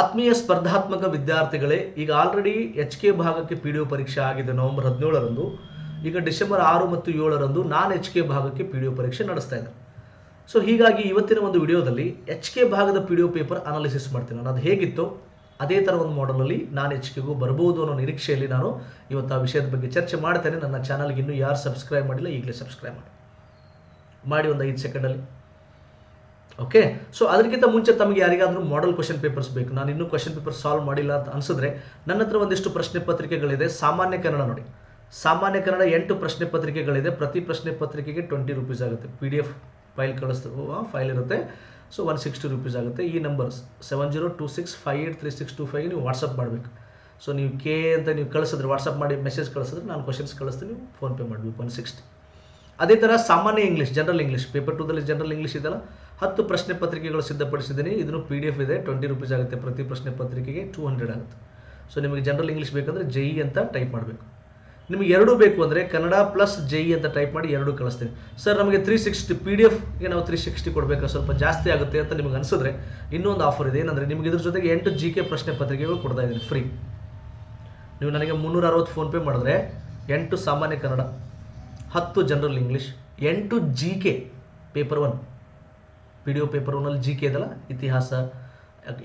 ಆತ್ಮೀಯ ಸ್ಪರ್ಧಾತ್ಮಕ ವಿದ್ಯಾರ್ಥಿಗಳೇ, ಈಗ ಆಲ್ರೆಡಿ ಎಚ್ ಕೆ ಭಾಗಕ್ಕೆ ಪಿ ಡಿ ಒ ಪರೀಕ್ಷೆ ಆಗಿದೆ ನವೆಂಬರ್ ಹದಿನೇಳರಂದು. ಈಗ ಡಿಸೆಂಬರ್ ಆರು ಮತ್ತು ಏಳರಂದು ನಾನ್ ಎಚ್ ಕೆ ಭಾಗಕ್ಕೆ ಪಿ ಡಿ ಒ ಪರೀಕ್ಷೆ ನಡೆಸ್ತಾ ಇದ್ದಾರೆ ಸೊ ಹೀಗಾಗಿ ಇವತ್ತಿನ ಒಂದು ವಿಡಿಯೋದಲ್ಲಿ ಎಚ್ ಕೆ ಭಾಗದ P D O paper analysis ಮಾಡ್ತೀನಿ ನಾನು. ಅದು ಹೇಗಿತ್ತು ಅದೇ ಥರ ಒಂದು ಮಾಡಲಲ್ಲಿ ನಾನು ಎಚ್ ಕೆಗೂ ಬರ್ಬೋದು ಅನ್ನೋ ನಿರೀಕ್ಷೆಯಲ್ಲಿ ನಾನು ಇವತ್ತು ಆ ವಿಷಯದ ಬಗ್ಗೆ ಚರ್ಚೆ ಮಾಡ್ತೇನೆ. ನನ್ನ ಚಾನಲ್ಗೆ ಇನ್ನೂ ಯಾರು ಸಬ್ಸ್ಕ್ರೈಬ್ ಮಾಡಿಲ್ಲ, ಈಗಲೇ ಸಬ್ಸ್ಕ್ರೈಬ್ ಮಾಡಿ. ಮಾಡಿ ಒಂದು ಐದು ಸೆಕೆಂಡಲ್ಲಿ ಓಕೆ ಸೊ ಅದಕ್ಕಿಂತ ಮುಂಚೆ ತಮಗೆ ಯಾರಿಗಾದರೂ ಮಾಡಲ್ ಕ್ವಶನ್ ಪೇಪರ್ಸ್ ಬೇಕು. ನಾನು ಇನ್ನೂ ಕ್ವಶನ್ ಪೇಪರ್ ಸಾಲ್ವ್ ಮಾಡಿಲ್ಲ ಅಂತ ಅನ್ಸಿದ್ರೆ ನನ್ನ ಹತ್ರ ಒಂದಿಷ್ಟು ಪ್ರಶ್ನೆ ಪತ್ರಿಕೆಗಳಿದೆ. ಸಾಮಾನ್ಯ ಕನ್ನಡ ನೋಡಿ. ಸಾಮಾನ್ಯ ಕನ್ನಡ ಎಂಟು ಪ್ರಶ್ನೆ ಪತ್ರಿಕೆಗಳಿದೆ. ಪ್ರತಿ ಪ್ರಶ್ನೆ ಪತ್ರಿಕೆಗೆ ಟ್ವೆಂಟಿ ರುಪೀಸ್ ಆಗುತ್ತೆ. ಪಿ ಡಿ ಎಫ್ ಫೈಲ್ ಕಳಿಸ್ತೀವಿ ಫೈಲ್ ಇರುತ್ತೆ. ಸೊ ಒನ್ ಸಿಕ್ಸ್ಟಿ ರುಪೀಸ್ ಆಗುತ್ತೆ. ಈ number seven zero two six five eight three six two five ನೀವು ವಾಟ್ಸಪ್ ಮಾಡಬೇಕು. ಸೊ ನೀವು ಕೆ ಅಂತ ನೀವು ಕಳಿಸಿದ್ರೆ ವಾಟ್ಸಪ್ ಮಾಡಿ ಮೆಸೇಜ್ ಕಳಿಸಿದ್ರೆ ನಾನು ಕ್ವಶನ್ಸ್ ಕಳಿಸ್ತೀನಿ, ನೀವು ಫೋನ್ಪೇ ಮಾಡಬೇಕು. ಒನ್ ಸಿಕ್ಸ್ಟಿ ಅದೇ ಥರ ಸಾಮಾನ್ಯ ಇಂಗ್ಲೀಷ್ ಜನರಲ್ ಇಂಗ್ಲೀಷ್ ಪೇಪರ್ ಟೂದಲ್ಲಿ ಜನರಲ್ ಇಂಗ್ಲೀಷ್ ಇದೆಲ್ಲ ಹತ್ತು ಪ್ರಶ್ನೆ ಪತ್ರಿಕೆಗಳು ಸಿದ್ಧಪಡಿಸಿದ್ದೀನಿ. ಇದನ್ನು ಪಿ ಡಿ ಎಫ್ ಇದೆ. ಟ್ವೆಂಟಿ ರುಪೀಸ್ ಆಗುತ್ತೆ ಪ್ರತಿ ಪ್ರಶ್ನೆ ಪತ್ರಿಕೆಗೆ. ಟೂ ಹಂಡ್ರೆಡ್ ಆಗುತ್ತೆ. ಸೊ ನಿಮಗೆ ಜನರಲ್ ಇಂಗ್ಲೀಷ್ ಬೇಕಂದರೆ ಜೈ ಅಂತ ಟೈಪ್ ಮಾಡಬೇಕು. ನಿಮಗೆ ಎರಡು ಬೇಕು ಅಂದರೆ ಕನ್ನಡ ಪ್ಲಸ್ ಜೈ ಅಂತ ಟೈಪ್ ಮಾಡಿ ಎರಡು ಕಳಿಸ್ತೀನಿ. ಸರ್ ನಮಗೆ ತ್ರೀ ಸಿಕ್ಸ್ಟಿ ಪಿ ಡಿ ಎಫ್ಗೆ ನಾವು ತ್ರೀ ಸಿಕ್ಸ್ಟಿ ಕೊಡಬೇಕಾ? ಸ್ವಲ್ಪ ಜಾಸ್ತಿ ಆಗುತ್ತೆ ಅಂತ ನಿಮಗೆ ಅನಿಸಿದ್ರೆ ಇನ್ನೊಂದು ಆಫರ್ ಇದೆ. ಏನಂದರೆ ನಿಮಗೆ ಇದ್ರ ಜೊತೆಗೆ ಎಂಟು ಜಿ ಕೆ ಪ್ರಶ್ನೆ ಪತ್ರಿಕೆಗಳು ಕೊಡ್ತಾ ಇದ್ದೀನಿ ಫ್ರೀ ನೀವು ನನಗೆ ಮುನ್ನೂರ ಅರವತ್ತು ಫೋನ್ಪೇ ಮಾಡಿದ್ರೆ ಎಂಟು ಸಾಮಾನ್ಯ ಕನ್ನಡ. ಹತ್ತು ಜನರಲ್ ಇಂಗ್ಲೀಷ್ ಎಂಟು G K paper one P D O paper ಒನ್ನಲ್ಲಿ ಜಿ ಕೆ ಇದೆಲ್ಲ ಇತಿಹಾಸ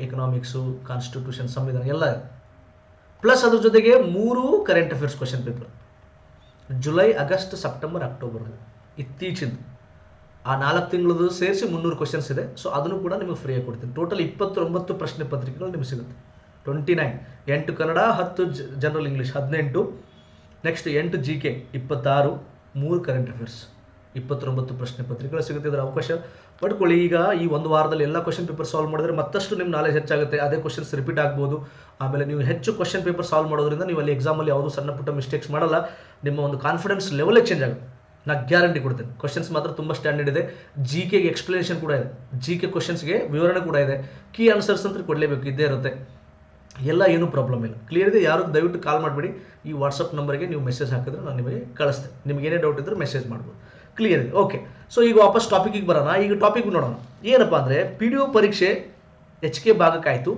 ಎಕನಾಮಿಕ್ಸು ಕಾನ್ಸ್ಟಿಟ್ಯೂಷನ್ ಸಂವಿಧಾನ ಎಲ್ಲ ಪ್ಲಸ್ ಅದ್ರ ಜೊತೆಗೆ ಮೂರು current affairs question paper July August September October ಇತ್ತೀಚಿನ. ಆ ನಾಲ್ಕು ತಿಂಗಳದು ಸೇರಿಸಿ ಮುನ್ನೂರು ಕ್ವಶನ್ಸ್ ಇದೆ. ಸೊ ಅದನ್ನು ಕೂಡ ನಿಮಗೆ ಫ್ರೀಯಾಗಿ ಕೊಡ್ತೀನಿ. ಟೋಟಲ್ ಇಪ್ಪತ್ತೊಂಬತ್ತು ಪ್ರಶ್ನೆ ಪತ್ರಿಕೆಗಳು ನಿಮಗೆ ಸಿಗುತ್ತೆ. ಟ್ವೆಂಟಿ ನೈನ್ ಎಂಟು ಕನ್ನಡ, ಹತ್ತು ಜನರಲ್ ಇಂಗ್ಲೀಷ್ ಹದಿನೆಂಟು. ನೆಕ್ಸ್ಟ್ ಎಂಟು ಜಿ ಕೆ ಇಪ್ಪತ್ತಾರು. ಮೂರು ಕರೆಂಟ್ ಅಫೇರ್ಸ್ ಇಪ್ಪತ್ತೊಂಬತ್ತು ಪ್ರಶ್ನೆ ಪತ್ರಿಕೆಗಳು ಸಿಗುತ್ತೆ ಇದರ ಅವಕಾಶ ಪಡ್ಕೊಳ್ಳಿ. ಈಗ ಈ ಒಂದು ವಾರದಲ್ಲಿ ಎಲ್ಲ ಕ್ವಶನ್ ಪೇಪರ್ ಸಾಲ್ವ್ ಮಾಡಿದ್ರೆ ಮತ್ತಷ್ಟು ನಿಮ್ಮ ನಾಲೆಜ್ ಹೆಚ್ಚಾಗುತ್ತೆ. ಅದೇ ಕ್ವಶನ್ಸ್ ರಿಪೀಟ್ ಆಗ್ಬೋದು. ಆಮೇಲೆ ನೀವು ಹೆಚ್ಚು ಕ್ವಶನ್ ಪೇಪರ್ ಸಾಲ್ವ್ ಮಾಡೋದ್ರಿಂದ ನೀವು ಅಲ್ಲಿ ಎಕ್ಸಾಮಲ್ಲಿ ಯಾವುದೂ ಸಣ್ಣ ಪುಟ್ಟ ಮಿಸ್ಟೇಕ್ಸ್ ಮಾಡಲ್ಲ. ನಿಮ್ಮ ಒಂದು ಕಾನ್ಫಿಡೆನ್ಸ್ ಲೆವೆಲ್ ಚೇಂಜ್ ಆಗುತ್ತೆ. ನಾನು ಗ್ಯಾರಂಟಿ ಕೊಡ್ತೇನೆ. ಕ್ವಶನ್ಸ್ ಮಾತ್ರ ತುಂಬ ಸ್ಟ್ಯಾಂಡರ್ಡ್ ಇದೆ. ಜಿ ಕೆಗೆ ಎಕ್ಸ್ಪ್ಲನೇಷನ್ ಕೂಡ ಇದೆ. ಜಿ ಕೆ ಕ್ವಶನ್ಸ್ಗೆ ವಿವರಣೆ ಕೂಡ ಇದೆ. ಕೀ ಆನ್ಸರ್ಸ್ ಅಂತ ಕೊಡಲೇಬೇಕು. ಇದ್ದೇ ಇರುತ್ತೆ. ಎಲ್ಲ ಏನೂ ಪ್ರಾಬ್ಲಮ್ ಇಲ್ಲ. ಕ್ಲಿಯರ್ ಇದೆ? ಯಾರು ದಯವಿಟ್ಟು ಕಾಲ್ ಮಾಡಿಬಿಡಿ. ಈ ವಾಟ್ಸಪ್ ನಂಬರ್ಗೆ ನೀವು ಮೆಸೇಜ್ ಹಾಕಿದ್ರೆ ನಾನು ನಿಮಗೆ ಕಳಿಸ್ತೇನೆ ನಿಮ್ಗೆ ಏನೇ ಡೌಟ್ ಇದ್ದರೂ ಮೆಸೇಜ್ ಮಾಡ್ಬೋದು. ಕ್ಲಿಯರ್ ಇದೆ? ಓಕೆ ಸೊ ಈಗ ವಾಪಸ್ ಟಾಪಿಕಿಗೆ ಬರೋಣ. ಈಗ ಟಾಪಿಕ್ ನೋಡೋಣ. ಏನಪ್ಪ ಅಂದರೆ ಪಿ ಡಿ ಒ ಪರೀಕ್ಷೆ ಎಚ್ ಕೆ ಭಾಗಕ್ಕಾಯಿತು.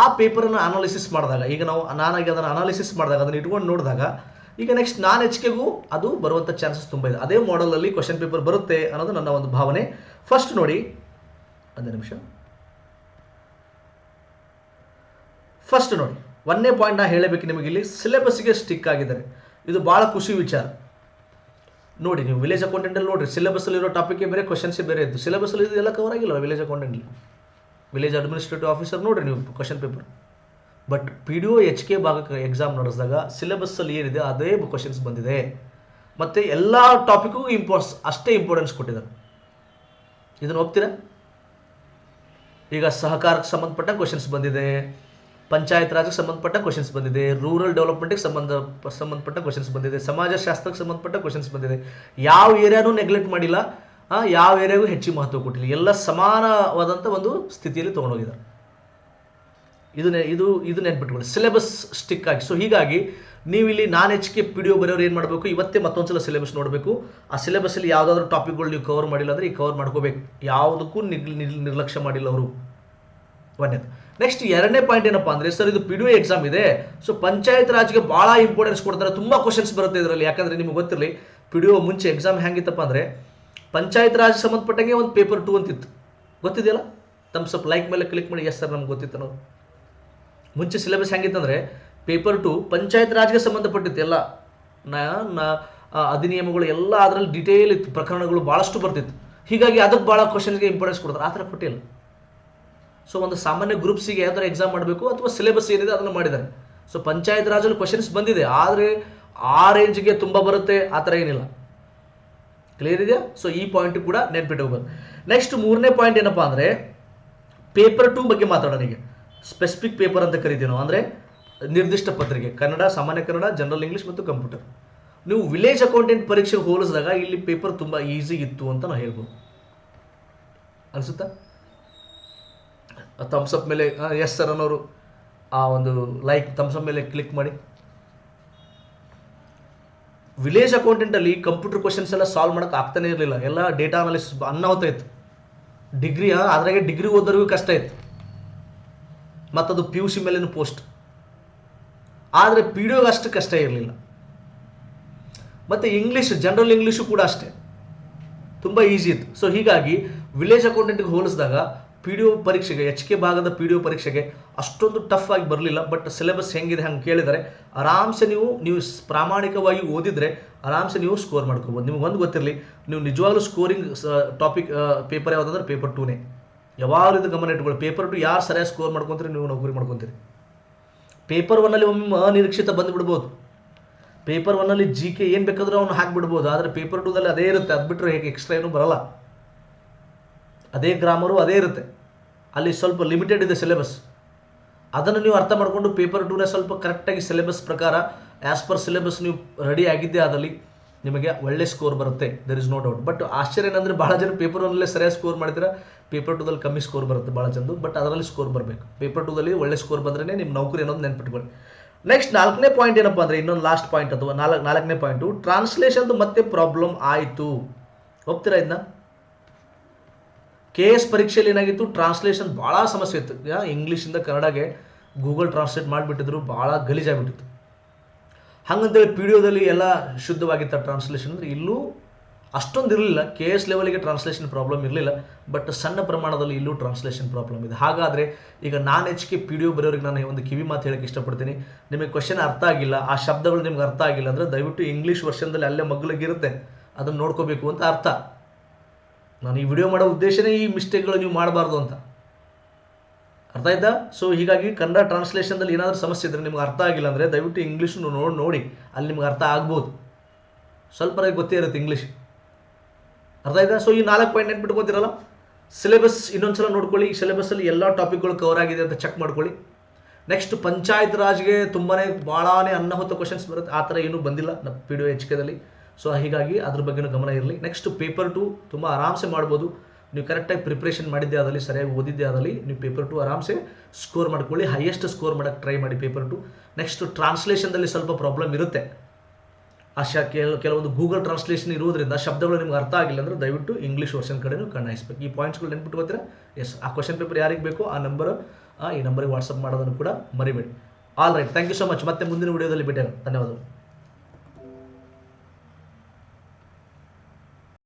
ಆ ಪೇಪರನ್ನು ಅನಾಲಿಸಿಸ್ ಮಾಡಿದಾಗ, ಈಗ ನಾವು ನಾನಾಗಿ ಅದನ್ನು ಅನಾಲಿಸಿಸ್ ಮಾಡಿದಾಗ, ಅದನ್ನು ಇಟ್ಕೊಂಡು ನೋಡಿದಾಗ, ಈಗ ನೆಕ್ಸ್ಟ್ ನಾನ್ ಎಚ್ ಕೆಗೂ ಅದು ಬರುವಂಥ ಚಾನ್ಸಸ್ ತುಂಬ ಇದೆ. ಅದೇ ಮಾಡಲಲ್ಲಿ ಕ್ವಶನ್ ಪೇಪರ್ ಬರುತ್ತೆ ಅನ್ನೋದು ನನ್ನ ಒಂದು ಭಾವನೆ. ಫಸ್ಟ್ ನೋಡಿ, ಒಂದು ನಿಮಿಷ. ಫಸ್ಟ್ ನೋಡಿ ಒಂದನೇ ಪಾಯಿಂಟ್ ನಾ ಹೇಳಬೇಕು ನಿಮಗೆ ಇಲ್ಲಿ ಸಿಲೆಬಸ್ಗೆ ಸ್ಟಿಕ್ ಆಗಿದ್ದಾರೆ. ಇದು ಭಾಳ ಖುಷಿ ವಿಚಾರ. ನೋಡಿ, ನೀವು ವಿಲೇಜ್ ಅಕೌಂಟೆಂಟಲ್ಲಿ ನೋಡಿರಿ ಸಿಲೆಬಸ್ಸಲ್ಲಿರೋ ಟಾಪಿಕ್ ಬೇರೆ ಕ್ವಶನ್ಸೇ ಬೇರೆ ಇದ್ದು ಸಿಲೆಬಸ್ಸಲ್ಲಿ ಇದು ಎಲ್ಲ ಕವರ್ ಆಗಿಲ್ಲ ವಿಲೇಜ್ ಅಕೌಂಟೆಂಟ್ಲಿ ವಿಲೇಜ್ ಅಡ್ಮಿನಿಸ್ಟ್ರೇಟಿವ್ ಆಫೀಸರ್ ನೋಡಿರಿ ನೀವು question paper but P D O H K ಭಾಗಕ್ಕೆ ಎಕ್ಸಾಮ್ ನಡೆಸಿದಾಗ ಸಿಲೆಬಸ್ಸಲ್ಲಿ ಏನಿದೆ, ಅದೇ ಕ್ವಶನ್ಸ್ ಬಂದಿದೆ. ಮತ್ತು ಎಲ್ಲ ಟಾಪಿಕ್ಗೂ ಇಂಪಾರ್ಟ್ಸ್ ಅಷ್ಟೇ ಇಂಪಾರ್ಟೆನ್ಸ್ ಕೊಟ್ಟಿದ್ದಾರೆ. ಇದನ್ನು ಒಪ್ತೀರಾ? ಈಗ ಸಹಕಾರಕ್ಕೆ ಸಂಬಂಧಪಟ್ಟ ಕ್ವಶನ್ಸ್ ಬಂದಿದೆ. ಪಂಚಾಯತ್ ರಾಜ್ಗೆ ಸಂಬಂಧಪಟ್ಟ ಕ್ವಶನ್ಸ್ ಬಂದಿದೆ ರೂರಲ್ ಡೆವಲಪ್ಮೆಂಟ್ಗೆ ಸಂಬಂಧ, ಸಂಬಂಧಪಟ್ಟ ಕ್ವಶನ್ಸ್ ಬಂದಿದೆ, ಸಮಾಜಶಾಸ್ತ್ರಕ್ಕೆ ಸಂಬಂಧಪಟ್ಟ ಕ್ವಶನ್ಸ್ ಬಂದಿದೆ. ಯಾವ ಏರಿಯಾನೂ ನೆಗ್ಲೆಕ್ಟ್ ಮಾಡಿಲ್ಲ ಯಾವ ಏರಿಯಾಗೂ ಹೆಚ್ಚು ಮಹತ್ವ ಕೊಟ್ಟಿಲ್ಲ. ಎಲ್ಲ ಸಮಾನವಾದಂಥ ಒಂದು ಸ್ಥಿತಿಯಲ್ಲಿ ತೊಗೊಂಡೋಗಿದ್ದಾರೆ. ಇದು ನೆ- ಇದು ಇದು ನೆನ್ಪಿಟ್ಕೊಳ್ಳಿ. ಸಿಲೆಬಸ್ ಸ್ಟಿಕ್ ಆಗಿ. ಸೊ ಹೀಗಾಗಿ ನೀವು ಇಲ್ಲಿ non H K P D O ಬರೋರು ಏನು ಮಾಡಬೇಕು? ಇವತ್ತೇ ಮತ್ತೊಂದ್ಸಲ ಸಿಲೆಬಸ್ ನೋಡಬೇಕು. ಆ ಸಿಲೆಬಸ್ಸಲ್ಲಿ ಯಾವುದಾದ್ರೂ ಟಾಪಿಕ್ಗಳು ನೀವು ಕವರ್ ಮಾಡಿಲ್ಲ ಅಂದರೆ ಈ ಕವರ್ ಮಾಡ್ಕೋಬೇಕು. ಯಾವುದಕ್ಕೂ ನಿರ್, ನಿರ್- ನಿರ್ಲಕ್ಷ್ಯ ಮಾಡಿಲ್ಲ ಅವರು. ಒಂದನೇದು ನೆಕ್ಸ್ಟ್ ಎರಡನೇ ಪಾಯಿಂಟ್ ಏನಪ್ಪ ಅಂದ್ರೆ ಸರ್ ಇದು ಪಿ ಎಕ್ಸಾಮ್ ಇದೆ. ಸೊ ಪಂಚಾಯತ್ ರಾಜ್ಗೆ ಭಾಳ ಇಂಪಾರ್ಟೆನ್ಸ್ ಕೊಡ್ತಾರೆ. ತುಂಬ ಕ್ವಶನ್ಸ್ ಬರುತ್ತೆ ಇದರಲ್ಲಿ. ಯಾಕಂದ್ರೆ ನಿಮ್ಗೆ ಗೊತ್ತಿರಲಿ ಪಿ ಮುಂಚೆ ಎಕ್ಸಾಮ್ ಹೆಂಗಿತ್ತಪ್ಪ ಅಂದ್ರೆ, ಪಂಚಾಯತ್ ರಾಜ್ ಸಂಬಂಧಪಟ್ಟಂಗೆ ಒಂದು ಪೇಪರ್ ಟು ಅಂತಿತ್ತು. ಗೊತ್ತಿದೆಯಲ್ಲ? ತಮ್ಮ ಸ್ವಲ್ಪ ಲೈಕ್ ಮೇಲೆ ಕ್ಲಿಕ್ ಮಾಡಿ ಎಸ್ ಸರ್ ನಮ್ಗೆ ಗೊತ್ತಿತ್ತು ನಾವು ಮುಂಚೆ ಸಿಲೆಬಸ್ ಹೆಂಗಿತ್ತಂದರೆ ಪೇಪರ್ ಟು ಪಂಚಾಯತ್ ರಾಜ್ಗೆ ಸಂಬಂಧಪಟ್ಟಿತ್ತು ಎಲ್ಲ. ನಾ ಅಧಿನಿಯಮಗಳು ಎಲ್ಲ ಅದರಲ್ಲಿ ಡಿಟೇಲ್ ಇತ್ತು. ಪ್ರಕರಣಗಳು ಭಾಳಷ್ಟು ಬರ್ತಿತ್ತು. ಹೀಗಾಗಿ ಅದಕ್ಕೆ ಭಾಳ ಕ್ವಶನ್ಸ್ಗೆ ಇಂಪಾರ್ಟೆನ್ಸ್ ಕೊಡ್ತಾರೆ. ಆ ಥರ ಕೊಟ್ಟಿಲ್ಲ. ಸೊ ಒಂದು ಸಾಮಾನ್ಯ ಗ್ರೂಪ್ಸಿಗೆ ಯಾವ ಥರ ಎಕ್ಸಾಮ್ ಮಾಡಬೇಕು ಅಥವಾ ಸಿಲೆಬಸ್ ಏನಿದೆ ಅದನ್ನು ಮಾಡಿದ್ದಾರೆ ಸೊ ಪಂಚಾಯತ್ ರಾಜಲ್ಲಿ ಕ್ವಶನ್ಸ್ ಬಂದಿದೆ. ಆದರೆ ಆ ರೇಂಜ್ಗೆ ತುಂಬ ಬರುತ್ತೆ, ಆ ಥರ ಏನಿಲ್ಲ. ಕ್ಲಿಯರ್ ಇದೆಯಾ? ಸೊ ಈ ಪಾಯಿಂಟ್ ಕೂಡ ನೆನ್ಪಿಟ್ಕೋಬೇಕು ನೆಕ್ಸ್ಟ್ ಮೂರನೇ ಪಾಯಿಂಟ್ ಏನಪ್ಪಾ ಅಂದರೆ ಪೇಪರ್ ಟು ಬಗ್ಗೆ ಮಾತಾಡೋಣ ಈಗ. ಸ್ಪೆಸಿಫಿಕ್ ಪೇಪರ್ ಅಂತ ಕರಿತೀವಿ ನಾವು ಅಂದರೆ ನಿರ್ದಿಷ್ಟ ಪತ್ರಿಕೆ, ಕನ್ನಡ, ಸಾಮಾನ್ಯ ಕನ್ನಡ ಜನರಲ್ ಇಂಗ್ಲೀಷ್ ಮತ್ತು ಕಂಪ್ಯೂಟರ್ ನೀವು ವಿಲೇಜ್ ಅಕೌಂಟೆಂಟ್ ಪರೀಕ್ಷೆಗೆ ಹೋಲಿಸಿದಾಗ ಇಲ್ಲಿ ಪೇಪರ್ ತುಂಬ ಈಸಿ ಇತ್ತು ಅಂತ ನಾವು ಹೇಳ್ಬೋದು. ಅನಿಸುತ್ತಾ? ಥಮ್ಸಪ್ ಮೇಲೆ ಎಸ್ ಸರ್ ಅನ್ನೋರು ಆ ಒಂದು ಲೈಕ್ ಥಮ್ಸಪ್ ಮೇಲೆ ಕ್ಲಿಕ್ ಮಾಡಿ. ವಿಲೇಜ್ ಅಕೌಂಟೆಂಟಲ್ಲಿ ಕಂಪ್ಯೂಟರ್ ಕ್ವಶನ್ಸ್ ಎಲ್ಲ ಸಾಲ್ವ್ ಮಾಡೋಕೆ ಆಗ್ತಾನೆ ಇರಲಿಲ್ಲ. ಎಲ್ಲ ಡೇಟಾ ಅನಾಲಿಸಿಸ್ ಅನ್ನಾಹುತ ಇತ್ತು. ಡಿಗ್ರಿ ಅದ್ರಾಗೆ ಡಿಗ್ರಿ ಓದೋರಿಗೂ ಕಷ್ಟ ಇತ್ತು. ಮತ್ತದು ಪಿ ಯು ಸಿ ಮೇಲಿನ ಪೋಸ್ಟ್ ಆದರೆ ಪಿ ಡಿ ಅಷ್ಟು ಕಷ್ಟ ಇರಲಿಲ್ಲ. ಮತ್ತು ಇಂಗ್ಲೀಷ್ ಜನರಲ್ ಇಂಗ್ಲೀಷು ಕೂಡ ಅಷ್ಟೇ. ತುಂಬ ಈಸಿ ಇತ್ತು. ಸೊ ಹೀಗಾಗಿ ವಿಲೇಜ್ ಅಕೌಂಟೆಂಟ್ಗೆ ಹೋಲಿಸಿದಾಗ ಪಿ ಡಿ ಒ ಪರೀಕ್ಷೆಗೆ ಎಚ್ ಕೆ ಭಾಗದ ಪಿ ಡಿ ಒ ಪರೀಕ್ಷೆಗೆ ಅಷ್ಟೊಂದು ಟಫ್ ಆಗಿ ಬರಲಿಲ್ಲ ಬಟ್ ಸಿಲೆಬಸ್ ಹೆಂಗಿದೆ ಹಂಗೆ ಕೇಳಿದರೆ, ಆರಾಮ್ಸೆ ನೀವು ನೀವು ಪ್ರಾಮಾಣಿಕವಾಗಿ ಓದಿದರೆ ಆರಾಮ್ಸೆ ನೀವು ಸ್ಕೋರ್ ಮಾಡ್ಕೋಬೋದು ನಿಮ್ಗೆ ಒಂದು ಗೊತ್ತಿರಲಿ, ನೀವು ನಿಜವಾಗ್ಲೂ ಸ್ಕೋರಿಂಗ್ ಟಾಪಿಕ್ ಪೇಪರ್ ಯಾವುದಂದ್ರೆ ಪೇಪರ್ ಟೂನೇ ಯಾವಾಗಲೂ ಇದು ಗಮನ ಇಟ್ಕೊಳ್ಳಿ ಪೇಪರ್ ಟು ಯಾರು ಸರಿಯಾಗಿ ಸ್ಕೋರ್ ಮಾಡ್ಕೊತೀರಿ, ನೀವು ನೌಕರಿ ಮಾಡ್ಕೊತೀರಿ. ಪೇಪರ್ ಒನ್ನಲ್ಲಿ ಒಮ್ಮೆ ಅನಿರೀಕ್ಷಿತ ಬಂದುಬಿಡ್ಬೋದು. ಪೇಪರ್ ಒನ್ನಲ್ಲಿ ಜಿ ಕೆ ಏನು ಬೇಕಾದರೂ ಅವ್ನು ಹಾಕಿಬಿಡ್ಬೋದು, ಆದರೆ ಪೇಪರ್ ಟೂದಲ್ಲಿ ಅದೇ ಇರುತ್ತೆ ಅದು ಬಿಟ್ಟರೆ ಹೇಗೆ ಎಕ್ಸ್ಟ್ರಾ ಏನೂ ಬರಲ್ಲ. ಅದೇ ಗ್ರಾಮರು ಅದೇ ಇರುತ್ತೆ. ಅಲ್ಲಿ ಸ್ವಲ್ಪ ಲಿಮಿಟೆಡ್ ಇದೆ ಸಿಲೆಬಸ್ ಅದನ್ನು ನೀವು ಅರ್ಥ ಮಾಡಿಕೊಂಡು ಪೇಪರ್ ಟೂನ ಸ್ವಲ್ಪ ಕರೆಕ್ಟಾಗಿ ಸಿಲೆಬಸ್ ಪ್ರಕಾರ ಆ್ಯಸ್ ಪರ್ ಸಿಲೆಬಸ್ ನೀವು ರೆಡಿ ಆಗಿದ್ದೆ ಆದಲ್ಲಿ ನಿಮಗೆ ಒಳ್ಳೆ ಸ್ಕೋರ್ ಬರುತ್ತೆ. There is no doubt but ಆಶ್ಚರ್ಯ ಏನಂದರೆ ಭಾಳ ಜನ ಪೇಪರ್ ಒನ್ನಲ್ಲೇ ಸರಿಯಾಗಿ ಸ್ಕೋರ್ ಮಾಡಿದ್ರೆ ಪೇಪರ್ ಟೂದಲ್ಲಿ ಕಮ್ಮಿ ಸ್ಕೋರ್ ಬರುತ್ತೆ ಭಾಳ ಜನದು. ಬಟ್ ಅದರಲ್ಲಿ ಸ್ಕೋರ್ ಬರಬೇಕು. ಪೇಪರ್ ಟೂದಲ್ಲಿ ಒಳ್ಳೆ ಸ್ಕೋರ್ ಬಂದ್ರೇ ನಿಮ್ಮ ನೌಕರಿ ಅನ್ನೋದು ನೆನ್ಪಿಟ್ಕೊಳ್ಳಿ. ನೆಕ್ಸ್ಟ್ ನಾಲ್ಕನೇ ಪಾಯಿಂಟ್ ಏನಪ್ಪ ಅಂದರೆ ಇನ್ನೊಂದು ಲಾಸ್ಟ್ ಪಾಯಿಂಟ್ ಅಥವಾ ನಾಲ್ಕು ನಾಲ್ಕನೇ ಪಾಯಿಂಟು ಟ್ರಾನ್ಸ್ಲೇಷನ್ದು ಮತ್ತೆ ಪ್ರಾಬ್ಲಮ್ ಆಯಿತು. ಹೋಗ್ತೀರಾ ಇದನ್ನ ಕೆ ಎಸ್ ಪರೀಕ್ಷೆಯಲ್ಲಿ ಏನಾಗಿತ್ತು? ಟ್ರಾನ್ಸ್ಲೇಷನ್ ಭಾಳ ಸಮಸ್ಯೆ ಇತ್ತು. ಇಂಗ್ಲೀಷಿಂದ ಕನ್ನಡಗೆ ಗೂಗಲ್ ಟ್ರಾನ್ಸ್ಲೇಟ್ ಮಾಡಿಬಿಟ್ಟಿದ್ರು, ಭಾಳ ಗಲೀಜಾಗ್ಬಿಟ್ಟಿತ್ತು. ಹಂಗಂತೇಳಿ ಪಿ ಡಿ ಒದಲ್ಲಿ ಎಲ್ಲ ಶುದ್ಧವಾಗಿತ್ತು ಟ್ರಾನ್ಸ್ಲೇಷನ್ ಅಂದರೆ ಇಲ್ಲೂ ಅಷ್ಟೊಂದು ಇರಲಿಲ್ಲ. ಕೆ ಎಸ್ ಲೆವೆಲ್ಗೆ ಟ್ರಾನ್ಸ್ಲೇಷನ್ ಪ್ರಾಬ್ಲಮ್ ಇರಲಿಲ್ಲ. ಬಟ್ ಸಣ್ಣ ಪ್ರಮಾಣದಲ್ಲಿ ಇಲ್ಲೂ ಟ್ರಾನ್ಸ್ಲೇಷನ್ ಪ್ರಾಬ್ಲಮ್ ಇದೆ. ಹಾಗಾದರೆ ಈಗ non H K P D O ಬರೆಯೋರಿಗೆ ನಾನು ಒಂದು ಕಿವಿ ಮಾತು ಹೇಳಕ್ಕೆ ಇಷ್ಟಪಡ್ತೀನಿ. ನಿಮಗೆ ಕ್ವಶನ್ ಅರ್ಥ ಆಗಿಲ್ಲ. ಆ ಶಬ್ದಗಳು ನಿಮ್ಗೆ ಅರ್ಥ ಆಗಿಲ್ಲ ಅಂದರೆ ದಯವಿಟ್ಟು ಇಂಗ್ಲೀಷ್ ವರ್ಷನ್ದಲ್ಲಿ ಅಲ್ಲೇ ಮಗ್ಲಿಗಿರುತ್ತೆ ಅದನ್ನು ನೋಡ್ಕೋಬೇಕು ಅಂತ ಅರ್ಥ. ನಾನು ಈ ವಿಡಿಯೋ ಮಾಡೋ ಉದ್ದೇಶನೇ ಈ ಮಿಸ್ಟೇಕ್ಗಳು ನೀವು ಮಾಡಬಾರ್ದು ಅಂತ. ಅರ್ಥ ಆಯ್ತಾ? ಸೊ ಹೀಗಾಗಿ ಕನ್ನಡ ಟ್ರಾನ್ಸ್ಲೇಷನ್ದಲ್ಲಿ ಏನಾದರೂ ಸಮಸ್ಯೆ ಇದ್ದರೆ ನಿಮ್ಗೆ ಅರ್ಥ ಆಗಿಲ್ಲ ಅಂದರೆ ದಯವಿಟ್ಟು ಇಂಗ್ಲೀಷ್ ನೋಡಿ ನೋಡಿ, ಅಲ್ಲಿ ನಿಮ್ಗೆ ಅರ್ಥ ಆಗ್ಬೋದು. ಸ್ವಲ್ಪ ಗೊತ್ತೇ ಇರುತ್ತೆ ಇಂಗ್ಲೀಷ್ ಅರ್ಥ ಆಯ್ತಾ? ಸೊ ಈ ನಾಲ್ಕು ಪಾಯಿಂಟ್ ನೆನ್ಪಿಟ್ಕೋತಿರಲ್ಲ? ಸಿಲೆಬಸ್ ಇನ್ನೊಂದ್ಸಲ ನೋಡ್ಕೊಳ್ಳಿ. ಈ ಸಿಲೆಬಸ್ಸಲ್ಲಿ ಎಲ್ಲ ಟಾಪಿಕ್ಗಳು ಕವರ್ ಆಗಿದೆ ಅಂತ ಚೆಕ್ ಮಾಡ್ಕೊಳ್ಳಿ. ನೆಕ್ಸ್ಟ್ ಪಂಚಾಯತ್ ರಾಜ್ಗೆ ತುಂಬಾ ಭಾಳನೇ ಅನ್ನಾಹುತ ಕ್ವಶನ್ಸ್ ಬರುತ್ತೆ. ಆ ಥರ ಏನೂ ಬಂದಿಲ್ಲ. ನಮ್ಮ ಪಿ ಡಿ ಎಚ್ ಕೆದಲ್ಲಿ ಸೊ ಹೀಗಾಗಿ ಅದ್ರ ಬಗ್ಗೆನೂ ಗಮನ ಇರಲಿ. ನೆಕ್ಸ್ಟ್ ಪೇಪರ್ ಟು ತುಂಬ ಆರಾಮ್ಸೆ ಮಾಡ್ಬೋದು. ನೀವು ಕರೆಕ್ಟಾಗಿ ಪ್ರಿಪ್ರೇಷನ್ ಮಾಡಿದ್ದೆ ಆದಲ್ಲಿ, ಸರಿಯಾಗಿ ಓದಿದ್ದೆ ಆದಲ್ಲಿ ನೀವು ಪೇಪರ್ ಟು ಆರಾಮ್ಸೆ ಸ್ಕೋರ್ ಮಾಡ್ಕೊಳ್ಳಿ. ಹೈಯೆಸ್ಟ್ ಸ್ಕೋರ್ ಮಾಡೋಕ್ಕೆ ಟ್ರೈ ಮಾಡಿ ಪೇಪರ್ ಟು ನೆಕ್ಸ್ಟ್ ಟ್ರಾನ್ಸ್ಲೇಷನ್ದಲ್ಲಿ ಸ್ವಲ್ಪ ಪ್ರಾಬ್ಲಮ್ ಇರುತ್ತೆ. ಆ ಶ ಕೆಲ ಕೆಲವೊಂದು ಗೂಗಲ್ ಟ್ರಾನ್ಸ್ಲೇಷನ್ ಇರೋದ್ರಿಂದ ಶಬ್ದಗಳು ನಿಮ್ಗೆ ಅರ್ಥ ಆಗಿಲ್ಲ ಅಂದರೆ ದಯವಿಟ್ಟು ಇಂಗ್ಲೀಷ್ ವರ್ಷನ್ ಕಡೆನೂ ಕಣ್ಣಾಯಿಸ್ಬೇಕು ಈ ಪಾಯಿಂಟ್ಸ್ಗಳು ನೆನ್ಪಿಟ್ಕೋತೀರಾ ಎಸ್ ಆ ಕ್ವಶನ್ ಪೇಪರ್ ಯಾರಿಗೆ ಬೇಕೋ ಆ ನಂಬರ್ ಈ ನಂಬರಿಗೆ ವಾಟ್ಸಪ್ ಮಾಡೋದನ್ನು ಕೂಡ ಮರಿಬೇಡಿ. All right thank you so much ಮತ್ತೆ ಮುಂದಿನ ವಿಡಿಯೋದಲ್ಲಿ ಭೇಟಿಯಾಗೋಣ. ಧನ್ಯವಾದಗಳು.